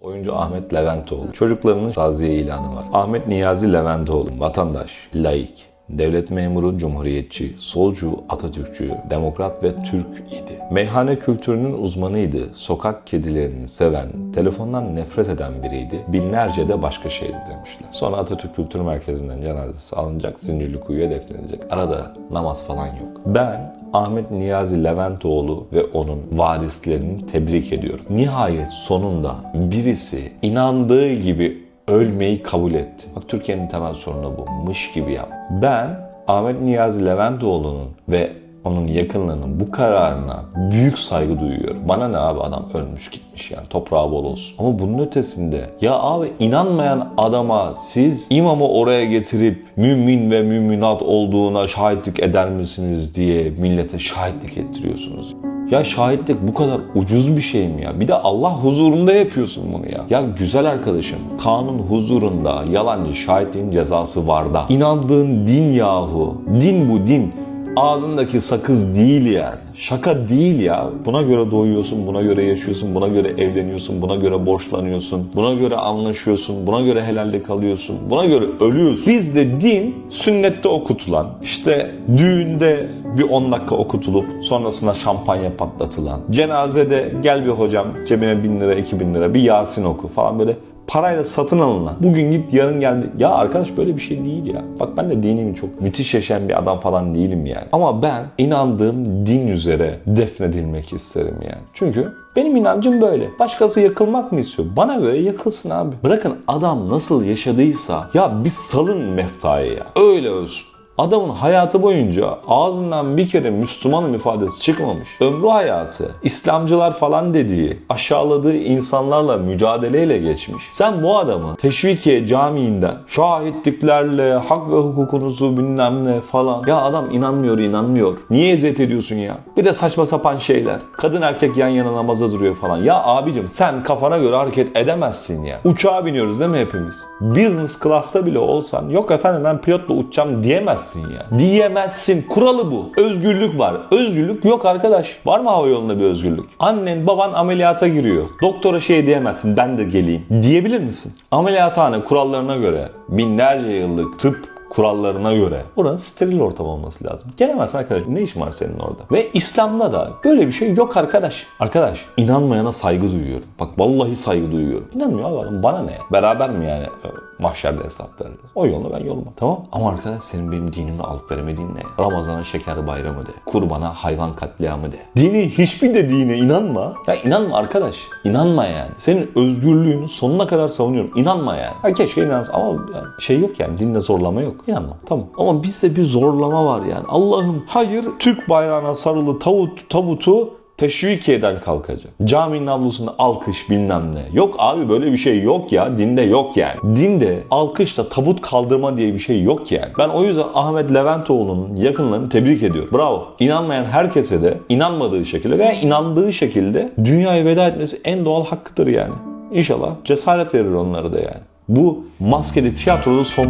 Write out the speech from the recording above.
Oyuncu Ahmet Leventoğlu. Çocuklarının raziye ilanı var. Ahmet Niyazi Leventoğlu. Vatandaş, laik, devlet memuru, cumhuriyetçi, solcu, Atatürkçü, demokrat ve Türk idi. Meyhane kültürünün uzmanıydı. Sokak kedilerini seven, telefondan nefret eden biriydi. Binlerce de başka şeydi demişler. Sonra Atatürk Kültür Merkezi'nden cenazesi alınacak, Zincirlikuyu'ya defnedilecek. Arada namaz falan yok. Ben Ahmet Niyazi Leventoğlu ve onun varislerini tebrik ediyorum. Nihayet sonunda birisi inandığı gibi ölmeyi kabul etti. Bak Türkiye'nin temel sorunu bu. Mış gibi yap. Ben Ahmet Niyazi Leventoğlu'nun ve onun yakınlarının bu kararına büyük saygı duyuyorum. Bana ne abi adam ölmüş gitmiş yani toprağı bol olsun. Ama bunun ötesinde ya abi inanmayan adama siz imamı oraya getirip mümin ve müminat olduğuna şahitlik eder misiniz diye millete şahitlik ettiriyorsunuz. Ya şahitlik bu kadar ucuz bir şey mi ya? Bir de Allah huzurunda yapıyorsun bunu ya. Ya güzel arkadaşım, kanun huzurunda yalancı şahitliğin cezası var da. İnandığın din yahu. Din bu din. Ağzındaki sakız değil yani. Şaka değil ya. Buna göre doğuyorsun, buna göre yaşıyorsun, buna göre evleniyorsun, buna göre borçlanıyorsun, buna göre anlaşıyorsun, buna göre helalde kalıyorsun, buna göre ölüyorsun. Bizde din sünnette okutulan, işte düğünde bir 10 dakika okutulup sonrasında şampanya patlatılan, cenazede gel bir hocam cebine 1000 lira 2000 lira bir Yasin oku falan böyle parayla satın alınan. Bugün git yarın geldi. Ya arkadaş böyle bir şey değil ya. Bak ben de dinimi çok müthiş yaşayan bir adam falan değilim yani. Ama ben inandığım din üzere defnedilmek isterim yani. Çünkü benim inancım böyle. Başkası yakılmak mı istiyor? Bana göre yakılsın abi. Bırakın adam nasıl yaşadıysa ya bir salın meftaya ya. Öyle ölsün. Adamın hayatı boyunca ağzından bir kere Müslümanım ifadesi çıkmamış. Ömrü hayatı, İslamcılar falan dediği, aşağıladığı insanlarla mücadeleyle geçmiş. Sen bu adamı Teşvikiye Camii'nden şahitliklerle hak ve hukukunuzu bilmem ne falan. Ya adam inanmıyor inanmıyor. Niye eziyet ediyorsun ya? Bir de saçma sapan şeyler. Kadın erkek yan yana namaza duruyor falan. Ya abicim sen kafana göre hareket edemezsin ya. Uçağa biniyoruz değil mi hepimiz? Business class'ta bile olsan yok efendim ben pilotla uçacağım diyemezsin ya. Diyemezsin. Kuralı bu. Özgürlük var. Özgürlük yok arkadaş. Var mı hava yolunda bir özgürlük? Annen baban ameliyata giriyor. Doktora şey diyemezsin ben de geleyim. Diyebilir misin? Ameliyathane kurallarına göre binlerce yıllık tıp kurallarına göre oranın steril ortam olması lazım. Gelemezsin arkadaş. Ne işin var senin orada? Ve İslam'da da böyle bir şey yok arkadaş. Arkadaş inanmayana saygı duyuyorum. Bak vallahi saygı duyuyorum. İnanmıyor abi adam bana ne? Beraber mi yani e, mahşerde hesap vereceğiz? O yoluna ben yoluma. Tamam ama arkadaş senin benim dinimi alıp veremediğin ne? Ramazan'a şeker bayramı de. Kurbana hayvan katliamı de. Dini hiçbir dediğine inanma. Ya inanma arkadaş. İnanma yani. Senin özgürlüğünü sonuna kadar savunuyorum. İnanma yani. Ha keşke inansın ama yani şey yok yani. Dinde zorlama yok. İnanma. Tamam. Ama bizde bir zorlama var yani. Allah'ım hayır Türk bayrağına sarılı tavut, tabutu Teşvikiye'den kalkacak. Caminin avlusunda alkış bilmem ne. Yok abi böyle bir şey yok ya. Dinde yok yani. Dinde alkışla tabut kaldırma diye bir şey yok yani. Ben o yüzden Ahmet Leventoğlu'nun yakınlarını tebrik ediyorum. Bravo. İnanmayan herkese de inanmadığı şekilde veya inandığı şekilde dünyaya veda etmesi en doğal hakkıdır yani. İnşallah cesaret verir onlara da yani. Bu maskeli tiyatroda son